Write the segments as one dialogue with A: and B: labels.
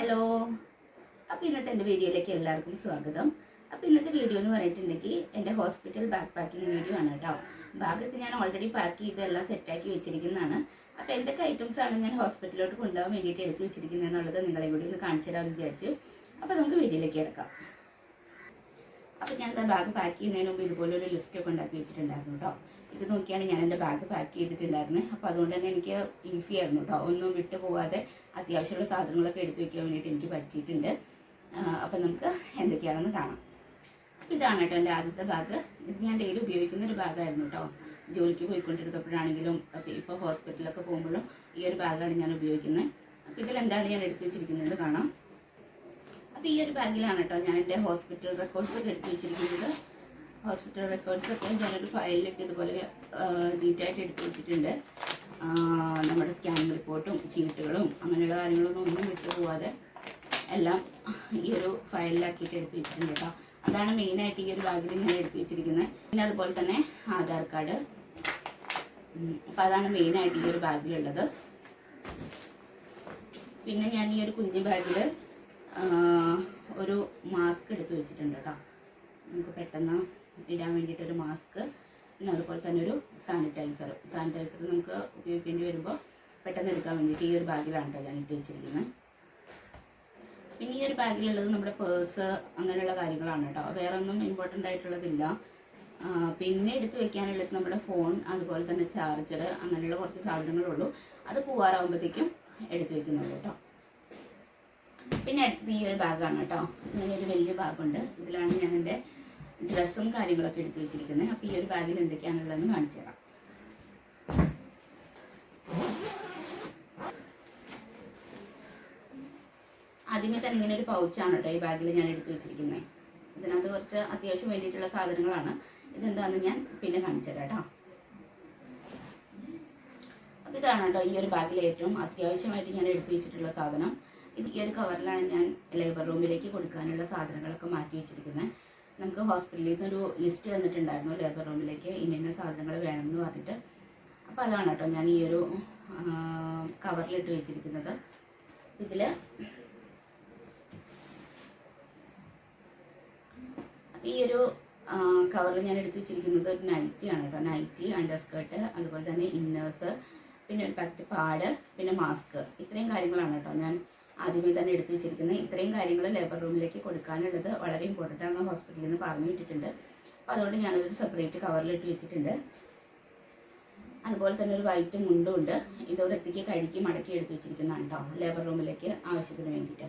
A: Hello അപ്പോൾ ഇന്നത്തെ എന്റെ വീഡിയോയിലേക്ക് എല്ലാവർക്കും സ്വാഗതം. അപ്പോൾ ഇന്നത്തെ വീഡിയോ എന്ന് പറഞ്ഞിട്ടുണ്ടെങ്കിൽ എന്റെ ഹോസ്പിറ്റൽ ബാക്ക് പാക്കിംഗ് വീഡിയോ ആണ് കേട്ടോ. ബാഗൊക്കെ ഞാൻ ഓൾറെഡി പാക്ക് ചെയ്ത് എല്ലാം സെറ്റാക്കി വെച്ചിരിക്കുന്നതാണ്. അപ്പോൾ എന്തൊക്കെ ഐറ്റംസ് ആണ് ഞാൻ ഹോസ്പിറ്റലിലോട്ട് കൊണ്ടുപോകാൻ വേണ്ടിയിട്ട് എടുത്ത് വെച്ചിരിക്കുന്നത് എന്നുള്ളത് നിങ്ങളെ കൂടി ഒന്ന് കാണിച്ചു തരാമെന്ന് വിചാരിച്ചു. അപ്പോൾ നമുക്ക് വീഡിയോയിലേക്ക് കിടക്കാം. അപ്പോൾ ഞാൻ എന്താ ബാഗ് പാക്ക് ചെയ്യുന്നതിന് മുമ്പ് ഇതുപോലെ ഒരു ലിസ്റ്റ് ഒക്കെ ഉണ്ടാക്കി വെച്ചിട്ടുണ്ടായിരുന്നു കേട്ടോ ഇത് നോക്കിയാണ് ഞാൻ എന്റെ ബാഗ് പാക്ക് ചെയ്തിട്ടുണ്ടായിരുന്നത് അപ്പോൾ അതുകൊണ്ട് തന്നെ എനിക്ക് ഈസി ആയിരുന്നു കേട്ടോ ഒന്നും വിട്ടു പോകാതെ അത്യാവശ്യമുള്ള സാധനങ്ങളൊക്കെ എടുത്തു വെക്കാൻ വേണ്ടിയിട്ട് എനിക്ക് പറ്റിയിട്ടുണ്ട്. അപ്പോൾ നമുക്ക് എന്തൊക്കെയാണെന്ന് കാണാം. അപ്പോൾ ഇതാണ് കേട്ടോ എന്റെ ആദ്യത്തെ ബാഗ് ഇത് ഞാൻ ഡെയിലി ഉപയോഗിക്കുന്ന ഒരു ബാഗായിരുന്നു കേട്ടോ ജോലിക്ക് പോയിക്കൊണ്ടിരുന്നപ്പോഴാണെങ്കിലും ഇപ്പോൾ ഹോസ്പിറ്റലിലൊക്കെ പോകുമ്പോഴും ഈ ഒരു ബാഗാണ് ഞാൻ ഉപയോഗിക്കുന്നത് അപ്പോൾ ഇതിൽ എന്താണ് ഞാൻ എടുത്തു വെച്ചിരിക്കുന്നത് കാണാം. അപ്പോൾ ഈ ഒരു ബാഗിലാണ് കേട്ടോ ഞാൻ എന്റെ ഹോസ്പിറ്റൽ റെക്കോർഡ്സ് ഒക്കെ എടുത്തു വെച്ചിരിക്കുന്നത്. ഹോസ്പിറ്റൽ റെക്കോർഡ്സ് ഒക്കെ ഞാനൊരു ഫയലിലൊക്കെ ഇതുപോലെ നീറ്റായിട്ട് എടുത്തു വെച്ചിട്ടുണ്ട്. നമ്മുടെ സ്കാനിങ് റിപ്പോർട്ടും ചീട്ടുകളും അങ്ങനെയുള്ള കാര്യങ്ങളൊന്നും ഒന്നും വിട്ടു പോവാതെ എല്ലാം ഈ ഒരു ഫയലിലാക്കിയിട്ട് എടുത്തു വെച്ചിട്ടുണ്ട് കേട്ടോ. അതാണ് മെയിനായിട്ട് ഈ ഒരു ബാഗിൽ ഞാൻ എടുത്തു വെച്ചിരിക്കുന്നത്. പിന്നെ അതുപോലെ തന്നെ ആധാർ കാർഡ്. അപ്പോൾ അതാണ് മെയിനായിട്ട് ഈ ഒരു ബാഗിലുള്ളത്. പിന്നെ ഞാൻ ഈ ഒരു കുഞ്ഞു ബാഗിൽ ഒരു മാസ്ക് എടുത്ത് വെച്ചിട്ടുണ്ട് കേട്ടോ നമുക്ക് പെട്ടെന്ന് ഇടാൻ വേണ്ടിയിട്ടൊരു മാസ്ക് പിന്നെ അതുപോലെ തന്നെ ഒരു സാനിറ്റൈസർ സാനിറ്റൈസർ നമുക്ക് ഉപയോഗിക്കേണ്ടി വരുമ്പോൾ പെട്ടെന്ന് എടുക്കാൻ വേണ്ടിയിട്ട് ഈ ഒരു ബാഗിലാണ് കേട്ടോ ഞാൻ ഇട്ട് വെച്ചിരിക്കുന്നത് പിന്നെ ഈ ഒരു ബാഗിലുള്ളത് നമ്മുടെ പേഴ്സ് അങ്ങനെയുള്ള കാര്യങ്ങളാണ് കേട്ടോ വേറെ ഒന്നും ഇമ്പോർട്ടന്റ് ആയിട്ടുള്ളതില്ല പിന്നെ എടുത്തു വെക്കാനുള്ളത് നമ്മുടെ ഫോൺ അതുപോലെ തന്നെ ചാർജർ അങ്ങനെയുള്ള കുറച്ച് സാധനങ്ങളുള്ളൂ. അത് പോവാറാകുമ്പോഴത്തേക്കും എടുത്തു വെക്കുന്നുള്ളൂ കേട്ടോ പിന്നെ ഈ ഒരു ബാഗാണ് കേട്ടോ. ഇങ്ങനെ ഒരു വലിയ ബാഗുണ്ട് ഇതിലാണ് ഞാൻ എന്റെ ഡ്രസ്സും കാര്യങ്ങളൊക്കെ എടുത്തു വെച്ചിരിക്കുന്നത്. അപ്പോൾ ഈ ഒരു ബാഗിൽ എന്തൊക്കെയാണുള്ളതെന്ന് കാണിച്ചു തരാം. ആദ്യമേ തന്നെ ഇങ്ങനെ ഒരു പൗച്ചാണ് കേട്ടോ ഈ ബാഗിൽ ഞാൻ എടുത്തു വെച്ചിരിക്കുന്നത്. ഇതിനകത്ത് കുറച്ച് അത്യാവശ്യം വേണ്ടിയിട്ടുള്ള സാധനങ്ങളാണ്. ഇതെന്താണെന്ന് ഞാൻ പിന്നെ കാണിച്ചു തരാം കേട്ടോ. ഇതാണ് കേട്ടോ ഈ ഒരു ബാഗിൽ ഏറ്റവും അത്യാവശ്യമായിട്ട് ഞാൻ എടുത്തു വെച്ചിട്ടുള്ള സാധനം. ഈ ഒരു കവറിലാണ് ഞാൻ ലേബർ റൂമിലേക്ക് കൊടുക്കാനുള്ള സാധനങ്ങളൊക്കെ മാറ്റി വെച്ചിരിക്കുന്നത്. നമുക്ക് ഹോസ്പിറ്റലിൽ നിന്നൊരു ലിസ്റ്റ് തന്നിട്ടുണ്ടായിരുന്നു ലേബർ റൂമിലേക്ക് ഇന്ന സാധനങ്ങൾ വേണമെന്ന് പറഞ്ഞിട്ട്. അപ്പോൾ അതാണ് കേട്ടോ ഞാൻ ഈ ഒരു കവറിലിട്ട് വെച്ചിരിക്കുന്നത്. ഇതിൽ ഈ ഒരു കവറിൽ ഞാൻ എടുത്ത് വെച്ചിരിക്കുന്നത് ഒരു നൈറ്റി ആണ് കേട്ടോ. നൈറ്റി അണ്ടർസ്കേർട്ട് അതുപോലെ തന്നെ ഇന്നേഴ്സ് പിന്നെ ഒരു പാഡ് പിന്നെ മാസ്ക് ഇത്രയും കാര്യങ്ങളാണ് കേട്ടോ ഞാൻ ആദ്യമേ തന്നെ എടുത്തു വെച്ചിരിക്കുന്നത് ഇത്രയും കാര്യങ്ങൾ ലേബർ റൂമിലേക്ക് കൊടുക്കാനുള്ളത് വളരെ ഇമ്പോർട്ടന്റ് ആണെന്ന് ഹോസ്പിറ്റലിൽ നിന്ന് പറഞ്ഞു വിട്ടിട്ടുണ്ട് അപ്പോൾ അതുകൊണ്ട് ഞാനതൊരു സെപ്പറേറ്റ് കവറിലിട്ട് വെച്ചിട്ടുണ്ട്. അതുപോലെ തന്നെ ഒരു വൈറ്റ് മുണ്ടും ഉണ്ട്. ഇത് ഒരത്തേക്ക് കഴുകി മടക്കി എടുത്തു വെച്ചിരിക്കുന്നതാണ് കേട്ടോ ലേബർ റൂമിലേക്ക് ആവശ്യത്തിന് വേണ്ടിയിട്ട്.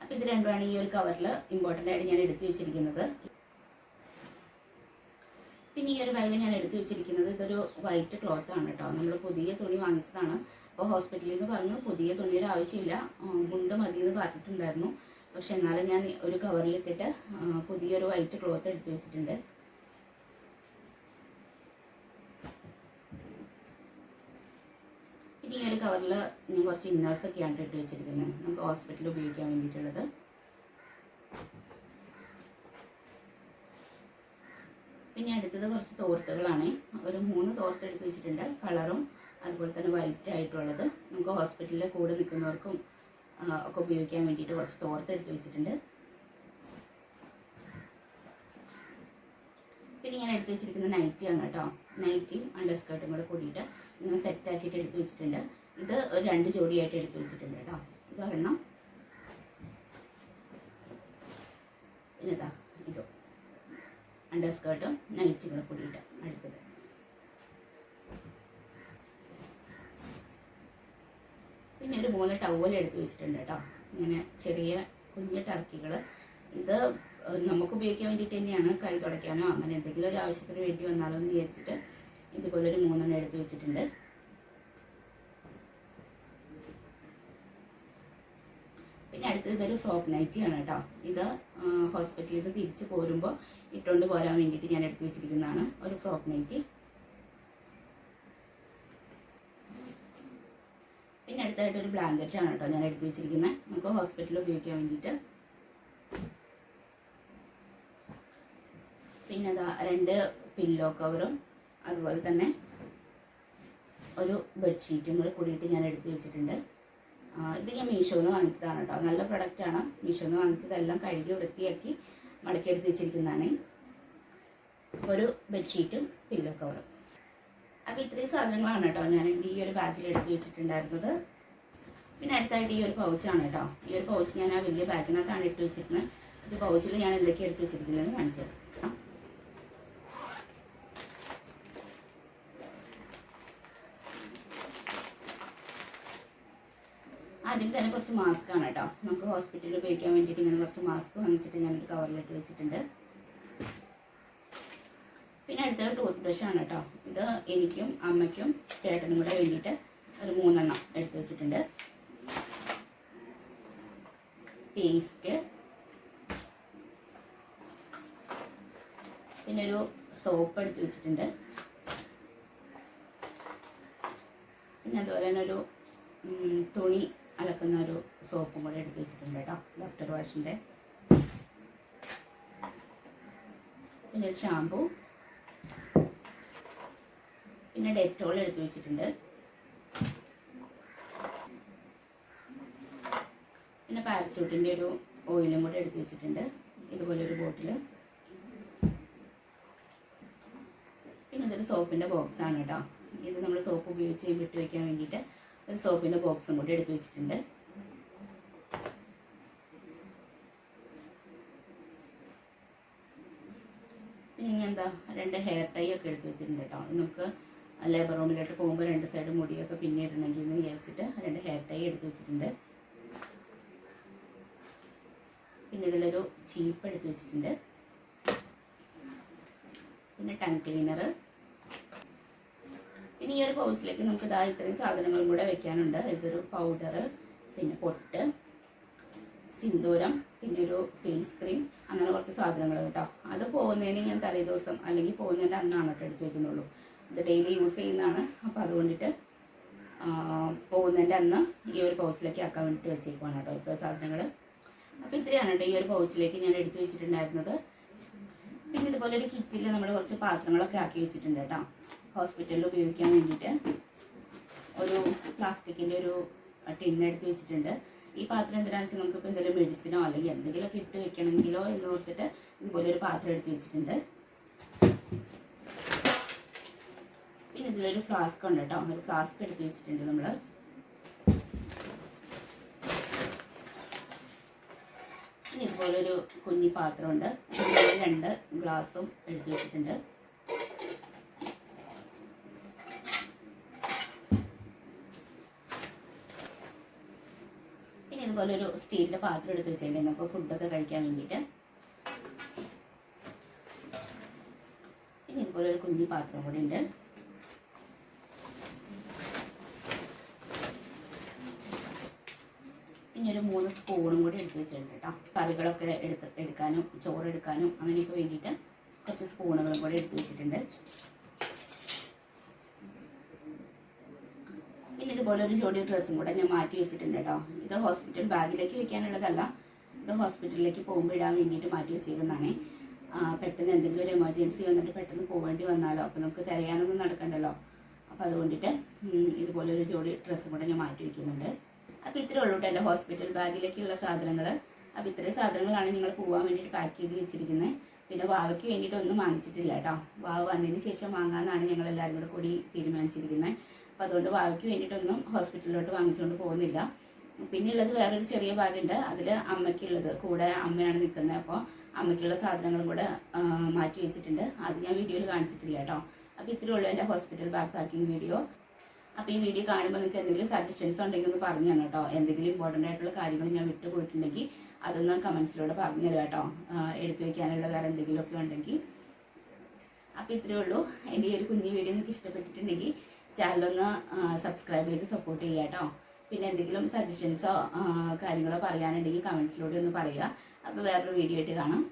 A: അപ്പം ഇത് രണ്ടുമാണ് ഈ ഒരു കവറിൽ ഇമ്പോർട്ടന്റ് ആയിട്ട് ഞാൻ എടുത്തു വെച്ചിരിക്കുന്നത്. പിന്നെ ഈ ഒരു ബാഗ് ഞാൻ എടുത്തു വെച്ചിരിക്കുന്നത് ഇതൊരു വൈറ്റ് ക്ലോത്ത് ആണ് കേട്ടോ നമ്മൾ പുതിയ തുണി വാങ്ങിച്ചതാണ്. അപ്പോൾ ഹോസ്പിറ്റലിൽ നിന്ന് പറഞ്ഞു പുതിയ തുണിയുടെ ആവശ്യമില്ല. ഗുണ്ട് മതി എന്ന് പറഞ്ഞിട്ടുണ്ടായിരുന്നു. പക്ഷെ എന്നാലും ഞാൻ ഒരു കവറിലിട്ടിട്ട് പുതിയൊരു വൈറ്റ് ക്ലോത്ത് എടുത്തു വെച്ചിട്ടുണ്ട്. പിന്നെ ഈ ഒരു കവറിൽ ഞാൻ കുറച്ച് ഇന്നേഴ്സ് ഒക്കെയാണ് ഇട്ട് വെച്ചിരിക്കുന്നത്. നമുക്ക് ഹോസ്പിറ്റലിൽ ഉപയോഗിക്കാൻ വേണ്ടിയിട്ടുള്ളത്. പിന്നെ അടുത്തത് കുറച്ച് തോർത്തുകളാണ്. ഒരു മൂന്ന് തോർത്ത് എടുത്ത് വെച്ചിട്ടുണ്ട്. കളറും അതുപോലെ തന്നെ വൈറ്റ് ആയിട്ടുള്ളത്. നമുക്ക് ഹോസ്പിറ്റലിൽ കൂടെ നിൽക്കുന്നവർക്കും ഒക്കെ ഉപയോഗിക്കാൻ വേണ്ടിയിട്ട് കുറച്ച് തോർത്ത് എടുത്ത് വെച്ചിട്ടുണ്ട്. പിന്നെ ഞാൻ എടുത്ത് വെച്ചിരിക്കുന്ന നൈറ്റിയാണ് കേട്ടോ. നൈറ്റിയും അണ്ടർ സ്കേർട്ടും കൂടെ കൂടിയിട്ട് ഇങ്ങനെ സെറ്റ് ആക്കിയിട്ട് എടുത്ത് വെച്ചിട്ടുണ്ട്. ഇത് ഒരു രണ്ട് ജോഡിയായിട്ട് എടുത്ത് വെച്ചിട്ടുണ്ട് കേട്ടോ. ഇത് ഒരെണ്ണം പിന്നെ ഇതാ ഇതോ. അണ്ടർ സ്കേർട്ടും നൈറ്റും കൂടെ കൂടിയിട്ട് അടുത്തത്. പിന്നെ ഒരു മൂന്ന് ടവൽ എടുത്ത് വെച്ചിട്ടുണ്ട് കേട്ടോ ഇങ്ങനെ ചെറിയ കുഞ്ഞു ടർക്കികൾ ഇത് നമുക്ക് ഉപയോഗിക്കാൻ വേണ്ടിയിട്ട് തന്നെയാണ് കൈ തുടയ്ക്കാനോ അങ്ങനെ എന്തെങ്കിലും ഒരു ആവശ്യത്തിന് വേണ്ടി വന്നാലോ എന്ന് വിചാരിച്ചിട്ട് ഇതുപോലെ ഒരു മൂന്നെണ്ണം എടുത്ത് വെച്ചിട്ടുണ്ട്. പിന്നെ അടുത്തത് ഇതൊരു ഫ്രോക്ക് നൈറ്റി ആണ് കേട്ടോ ഇത് ഹോസ്പിറ്റലിൽ നിന്ന് തിരിച്ച് പോരുമ്പോൾ ഇട്ടുകൊണ്ട് പോരാൻ വേണ്ടിയിട്ട് ഞാൻ എടുത്ത് വെച്ചിരിക്കുന്നതാണ് ഒരു ഫ്രോക്ക് നൈറ്റി അടുത്തായിട്ട് ഒരു ബ്ലാങ്കറ്റ് ആണ് കേട്ടോ ഞാൻ എടുത്തു വെച്ചിരിക്കുന്നത് നമുക്ക് ഹോസ്പിറ്റലിൽ ഉപയോഗിക്കാൻ വേണ്ടിയിട്ട്. പിന്നെ രണ്ട് പില്ലോ കവറും അതുപോലെ തന്നെ ഒരു ബെഡ്ഷീറ്റും കൂടെ കൂടിയിട്ട് ഞാൻ എടുത്തു വെച്ചിട്ടുണ്ട്. ഇത് ഞാൻ മീഷോന്ന് വാങ്ങിച്ചതാണ് കേട്ടോ. നല്ല പ്രൊഡക്റ്റ് പ്രൊഡക്റ്റാണ് മീഷോന്ന് വാങ്ങിച്ചതെല്ലാം കഴുകി വൃത്തിയാക്കി മടക്കിയെടുത്ത് വെച്ചിരിക്കുന്നതാണ്. ഒരു ബെഡ്ഷീറ്റും പില്ലോ കവറും അപ്പോൾ ഇത്രയും സാധനങ്ങളാണ് കേട്ടോ ഞാൻ ഈ ഒരു ബാഗിൽ എടുത്ത് വെച്ചിട്ടുണ്ടായിരുന്നത്. പിന്നെ അടുത്തായിട്ട് ഈ ഒരു പൗച്ചാണ് കേട്ടോ. ഈ ഒരു പൗച്ച് ഞാൻ ആ വലിയ ബാഗിനകത്താണ് ഇട്ട് വെച്ചിരുന്നത് ഈ പൗച്ചിൽ ഞാൻ എന്തൊക്കെ എടുത്ത് വെച്ചിരിക്കുന്നതെന്ന് കാണിച്ചു തരാം ആദ്യം തന്നെ കുറച്ച് മാസ്ക് ആണ് കേട്ടോ. നമുക്ക് ഹോസ്പിറ്റലിൽ ഉപയോഗിക്കാൻ വേണ്ടിയിട്ട് ഇങ്ങനെ കുറച്ച് മാസ്ക് വാങ്ങിച്ചിട്ട് ഞാനൊരു കവറിലിട്ട് വെച്ചിട്ടുണ്ട്. പിന്നെ അടുത്തത് ടൂത്ത് ബ്രഷ് ആണ് കേട്ടോ. ഇത് എനിക്കും അമ്മയ്ക്കും ചേട്ടനും കൂടെ വേണ്ടിയിട്ട് ഒരു മൂന്നെണ്ണം എടുത്ത് വെച്ചിട്ടുണ്ട്. പേസ്റ്റ്. പിന്നെ ഒരു സോപ്പ് എടുത്ത് വെച്ചിട്ടുണ്ട്. പിന്നെ അതുപോലെ തന്നെ ഒരു തുണി അലക്കുന്ന ഒരു സോപ്പും കൂടെ എടുത്ത് വെച്ചിട്ടുണ്ട് കേട്ടോ ഡോക്ടർ വാഷിന്റെ. പിന്നെ ഒരു ഷാമ്പു പിന്നെ ഡെറ്റോൾ എടുത്ത് വെച്ചിട്ടുണ്ട് പിന്നെ പാരച്ചൂട്ടിന്റെ ഒരു ഓയിലും കൂടെ എടുത്ത് വെച്ചിട്ടുണ്ട്. ഇതുപോലെ ഒരു ബോട്ടിൽ പിന്നെ ഇതൊരു സോപ്പിന്റെ ബോക്സാണ് കേട്ടോ. ഇത് നമ്മൾ സോപ്പ് ഉപയോഗിച്ച് വിട്ട് വയ്ക്കാൻ വേണ്ടിയിട്ട് ഒരു സോപ്പിന്റെ ബോക്സും കൂടി എടുത്ത് വെച്ചിട്ടുണ്ട്. പിന്നെ എന്താ രണ്ട് ഹെയർ ടൈ ഒക്കെ എടുത്ത് വെച്ചിട്ടുണ്ട് കേട്ടോ. നമുക്ക് ലേബർ റൂമിലോട്ട് പോകുമ്പോൾ രണ്ട് സൈഡ് മുടിയൊക്കെ പിന്നെ ഇടണമെങ്കിൽ എന്ന് വിചാരിച്ചിട്ട് രണ്ട് ഹെയർ ടൈ എടുത്ത് വെച്ചിട്ടുണ്ട്. പിന്നെ ഇതിലൊരു ചീപ്പ് എടുത്ത് വെച്ചിട്ടുണ്ട്. പിന്നെ ടങ് ക്ലീനർ ഇനി ഈ ഒരു പൗച്ചിലേക്ക് നമുക്ക് ഇതാ ഇത്രയും സാധനങ്ങളും കൂടെ വെക്കാനുണ്ട്. ഇതൊരു പൗഡർ പിന്നെ പൊട്ട് സിന്ദൂരം പിന്നെ ഒരു ഫേസ് ക്രീം അങ്ങനെ കുറച്ച് സാധനങ്ങൾ കേട്ടോ. അത് പോകുന്നതിന് ഞാൻ തലേ ദിവസം അല്ലെങ്കിൽ പോകുന്നതിന്റെ അന്നാണ് കേട്ടോ എടുത്ത് വെക്കുന്നുള്ളൂ. ഇത് ഡെയിലി യൂസ് ചെയ്യുന്നതാണ്. അപ്പോൾ അതുകൊണ്ടിട്ട് പോകുന്നതിന്റെ അന്ന് ഈ ഒരു പൗച്ചിലേക്ക് ആക്കാൻ വേണ്ടിയിട്ട് വെച്ചേക്കുവാണ് കേട്ടോ ഇപ്പോൾ സാധനങ്ങൾ അപ്പോൾ ഇത്രയാണ് കേട്ടോ ഈ ഒരു പൗച്ചിലേക്ക് ഞാൻ എടുത്തു വെച്ചിട്ടുണ്ടായിരുന്നത്. പിന്നെ ഇതുപോലെ ഒരു കിറ്റിൽ നമ്മൾ കുറച്ച് പാത്രങ്ങളൊക്കെ ആക്കി വെച്ചിട്ടുണ്ട് കേട്ടോ. ഹോസ്പിറ്റലിൽ ഉപയോഗിക്കാൻ വേണ്ടിയിട്ട്. ഒരു പ്ലാസ്റ്റിക്കിന്റെ ഒരു ടിന്ന് എടുത്ത് വെച്ചിട്ടുണ്ട്. ഈ പാത്രം എന്തിനാണെന്ന് വെച്ചാൽ നമുക്കിപ്പോൾ എന്തെങ്കിലും മെഡിസിനോ അല്ലെങ്കിൽ എന്തെങ്കിലുമൊക്കെ ഇട്ട് വെക്കണമെങ്കിലോ എന്ന് ഓർത്തിട്ട് ഇതുപോലെ ഒരു പാത്രം എടുത്ത് വെച്ചിട്ടുണ്ട്. പിന്നെ ഇതിലൊരു ഫ്ലാസ്ക് ഉണ്ട് കേട്ടോ. ഒരു ഫ്ലാസ്ക് എടുത്ത് വെച്ചിട്ടുണ്ട് നമ്മൾ പിന്നെ ഇതുപോലൊരു കുഞ്ഞി പാത്രമുണ്ട്. രണ്ട് ഗ്ലാസും എടുത്തു വെച്ചിട്ടുണ്ട്. ഇനി ഇതുപോലെ ഒരു സ്റ്റീലിന്റെ പാത്രം എടുത്ത് വെച്ചിട്ടുണ്ട് നമുക്ക് ഫുഡൊക്കെ കഴിക്കാൻ വേണ്ടിയിട്ട്. ഇനി ഇതുപോലെ ഒരു കുഞ്ഞി പാത്രം കൂടി ഉണ്ട് പിന്നെ ഒരു മൂന്ന് സ്പൂണും കൂടി എടുത്ത് വെച്ചിട്ടുണ്ട് കേട്ടോ കറികളൊക്കെ എടുത്ത് എടുക്കാനും ചോറ് എടുക്കാനും അങ്ങനെയൊക്കെ വേണ്ടിയിട്ട് കുറച്ച് സ്പൂണുകളും കൂടി എടുത്ത് വെച്ചിട്ടുണ്ട്. പിന്നെ ഇതുപോലെ ഒരു ജോഡി ഡ്രസ്സും കൂടെ ഞാൻ മാറ്റി വെച്ചിട്ടുണ്ട് കേട്ടോ ഇത് ഹോസ്പിറ്റൽ ബാഗിലേക്ക് വെക്കാനുള്ളതല്ല ഇത് ഹോസ്പിറ്റലിലേക്ക് പോകുമ്പോൾ ഇടാൻ വേണ്ടിയിട്ട് മാറ്റി വെച്ചിരുന്നതാണ് പെട്ടെന്ന് എന്തെങ്കിലും ഒരു എമർജൻസി വന്നിട്ട് പെട്ടെന്ന് പോകേണ്ടി വന്നാലോ അപ്പോൾ നമുക്ക് തിരയാനൊന്നും നടക്കണ്ടല്ലോ. അപ്പോൾ അതുകൊണ്ടിട്ട് ഇതുപോലെ ഒരു ജോഡി ഡ്രസ്സും കൂടെ ഞാൻ മാറ്റി വെക്കുന്നുണ്ട്. അപ്പോൾ ഇത്രേ ഉള്ളൂ കേട്ടോ എന്റെ ഹോസ്പിറ്റൽ ബാഗിലേക്കുള്ള സാധനങ്ങൾ അപ്പോൾ ഇത്രയും സാധനങ്ങളാണ് നിങ്ങൾ പോകാൻ വേണ്ടിയിട്ട് പാക്ക് ചെയ്ത് വെച്ചിരിക്കുന്നത് പിന്നെ വാവയ്ക്ക് വേണ്ടിയിട്ട് ഒന്നും വാങ്ങിച്ചിട്ടില്ല കേട്ടോ. വാവ് വന്നതിന് ശേഷം വാങ്ങാമെന്നാണ് ഞങ്ങൾ എല്ലാവരും കൂടെ കൂടി തീരുമാനിച്ചിരിക്കുന്നത് അപ്പോൾ അതുകൊണ്ട് വാവയ്ക്ക് വേണ്ടിയിട്ടൊന്നും ഹോസ്പിറ്റലിലോട്ട് വാങ്ങിച്ചുകൊണ്ട് പോകുന്നില്ല. പിന്നെ ഉള്ളത് വേറൊരു ചെറിയ ബാഗുണ്ട്. അതിൽ അമ്മയ്ക്കുള്ളത്. കൂടെ അമ്മയാണ് നിൽക്കുന്നത് അപ്പോൾ അമ്മയ്ക്കുള്ള സാധനങ്ങളും കൂടെ മാറ്റി വെച്ചിട്ടുണ്ട്. അത് ഞാൻ വീഡിയോയിൽ കാണിച്ചിട്ടില്ല കേട്ടോ. അപ്പോൾ ഇത്രയേ ഉള്ളൂ എന്റെ ഹോസ്പിറ്റൽ ബാഗ് പാക്കിംഗ് വീഡിയോ അപ്പോൾ ഈ വീഡിയോ കാണുമ്പോൾ നിങ്ങൾക്ക് എന്തെങ്കിലും സജഷൻസ് ഉണ്ടെങ്കിൽ ഒന്ന് പറഞ്ഞു തന്നെ കേട്ടോ. എന്തെങ്കിലും ഇമ്പോർട്ടന്റ് ആയിട്ടുള്ള കാര്യങ്ങൾ ഞാൻ വിട്ടുപോയിട്ടുണ്ടെങ്കിൽ അതൊന്ന് കമൻസിലൂടെ പറഞ്ഞു തരാം കേട്ടോ. എടുത്തു വെക്കാനുള്ള വേറെ എന്തെങ്കിലുമൊക്കെ ഉണ്ടെങ്കിൽ. അപ്പോൾ ഇത്രയേ ഉള്ളൂ. എന്റെ ഈ ഒരു കുഞ്ഞു വീഡിയോ നിങ്ങൾക്ക് ഇഷ്ടപ്പെട്ടിട്ടുണ്ടെങ്കിൽ ചാനലൊന്ന് സബ്സ്ക്രൈബ് ചെയ്ത് സപ്പോർട്ട് ചെയ്യുക കേട്ടോ. പിന്നെ എന്തെങ്കിലും സജഷൻസോ കാര്യങ്ങളോ പറയാനുണ്ടെങ്കിൽ കമൻസിലൂടെ ഒന്ന് പറയുക. അപ്പോൾ വേറൊരു വീഡിയോ ആയിട്ട് കാണാം.